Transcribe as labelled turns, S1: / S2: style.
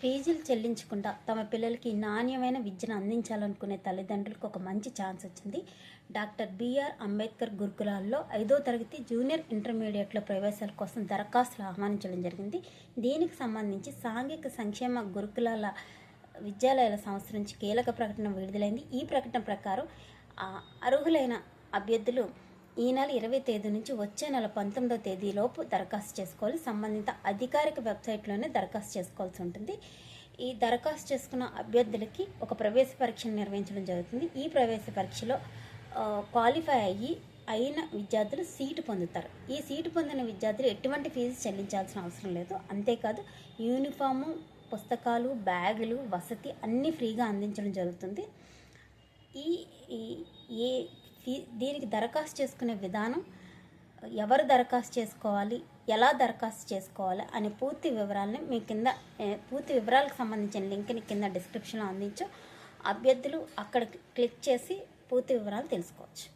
S1: ఫీజులు చెల్లించకుండా తమ పిల్లలకి నాణ్యమైన విద్యను అందించాలనుకునే తల్లిదండ్రులకు ఒక మంచి ఛాన్స్ వచ్చింది. డాక్టర్ బిఆర్ అంబేద్కర్ గురుకులాల్లో ఐదో తరగతి జూనియర్ ఇంటర్మీడియట్లో ప్రవేశాల కోసం దరఖాస్తులు ఆహ్వానించడం జరిగింది. దీనికి సంబంధించి సాంఘిక సంక్షేమ గురుకులాల విద్యాలయాల సంస్థ నుంచి కీలక ప్రకటన విడుదలైంది. ఈ ప్రకటన ప్రకారం అర్హులైన అభ్యర్థులు ఈ నెల ఇరవై తేదీ నుంచి వచ్చే నెల పంతొమ్మిదో తేదీలోపు దరఖాస్తు చేసుకోవాలి. సంబంధిత అధికారిక వెబ్సైట్లోనే దరఖాస్తు చేసుకోవాల్సి ఉంటుంది. ఈ దరఖాస్తు చేసుకున్న అభ్యర్థులకి ఒక ప్రవేశ పరీక్షను నిర్వహించడం జరుగుతుంది. ఈ ప్రవేశ పరీక్షలో క్వాలిఫై అయ్యి అయిన విద్యార్థులు సీటు పొందుతారు. ఈ సీటు పొందిన విద్యార్థులు ఎటువంటి ఫీజు చెల్లించాల్సిన అవసరం లేదు. అంతేకాదు యూనిఫాము పుస్తకాలు బ్యాగులు వసతి అన్నీ ఫ్రీగా అందించడం జరుగుతుంది. ఈ ఈ- ఏ దీనికి దరఖాస్తు చేసుకునే విధానం ఎవరు దరఖాస్తు చేసుకోవాలి ఎలా దరఖాస్తు చేసుకోవాలి అనే పూర్తి వివరాలని మీ కింద పూర్తి వివరాలకు సంబంధించిన లింక్ని కింద డిస్క్రిప్షన్లో అందించు. అభ్యర్థులు అక్కడ క్లిక్ చేసి పూర్తి వివరాలు తెలుసుకోవచ్చు.